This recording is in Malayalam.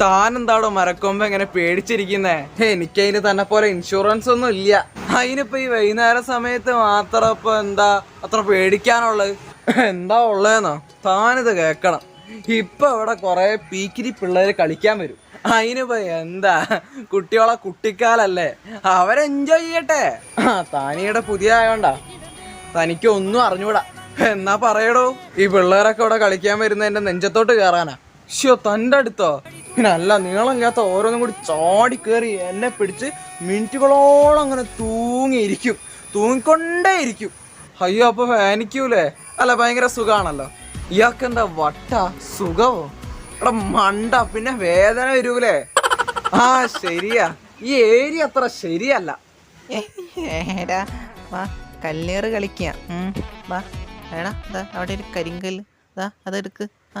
താൻ എന്താടോ മരക്കൊമ്പ് എങ്ങനെ പേടിച്ചിരിക്കുന്നേ? എനിക്കതിന് തന്നെ പോലെ ഇൻഷുറൻസ് ഒന്നും ഇല്ല. അതിനിപ്പോ ഈ വൈകുന്നേര സമയത്ത് മാത്രം ഇപ്പൊ എന്താ അത്ര പേടിക്കാനുള്ളത് എന്താ ഉള്ളതെന്നോ താനിത് കേക്കണം. ഇപ്പൊ ഇവിടെ കുറെ പീക്കിരി പിള്ളേര് കളിക്കാൻ വരും. അതിനിപ്പോ എന്താ? കുട്ടികളെ കുട്ടിക്കാലല്ലേ? അവരെൻജോയ് ചെയ്യട്ടെ. ആ താനിയുടെ പുതിയ ആയോണ്ടാ തനിക്ക് ഒന്നും അറിഞ്ഞൂടാ. എന്നാ പറയടോ? ഈ പിള്ളേരൊക്കെ ഇവിടെ കളിക്കാൻ വരുന്ന എന്റെ നെഞ്ചത്തോട്ട് കയറാനാ ഷോ തന്റെ അടുത്തോ പിന്നെ അല്ല നീളമില്ലാത്ത ഓരോന്നും കൂടി ചാടി കയറി എന്നെ പിടിച്ച് മിനിറ്റുകളോളം അങ്ങനെ തൂങ്ങിയിരിക്കും. തൂങ്ങിക്കൊണ്ടേ ഇരിക്കും അയ്യോ അപ്പൊ ഫാനിക്കൂലേ? അല്ല ഭയങ്കര സുഖമാണല്ലോ ഇയാൾക്ക് എന്താ വട്ട? സുഖമോ? എടാ മണ്ട പിന്നെ വേദന വരൂലേ? ആ ശരിയാ. ഈ ഏരിയ അത്ര ശരിയല്ല. ഏടാ വാ കല്ലേറ് കളിക്കുക വാ എടാ അവിടെ ഒരു കരിങ്കല്ല്. അതെടുക്ക്. ആ.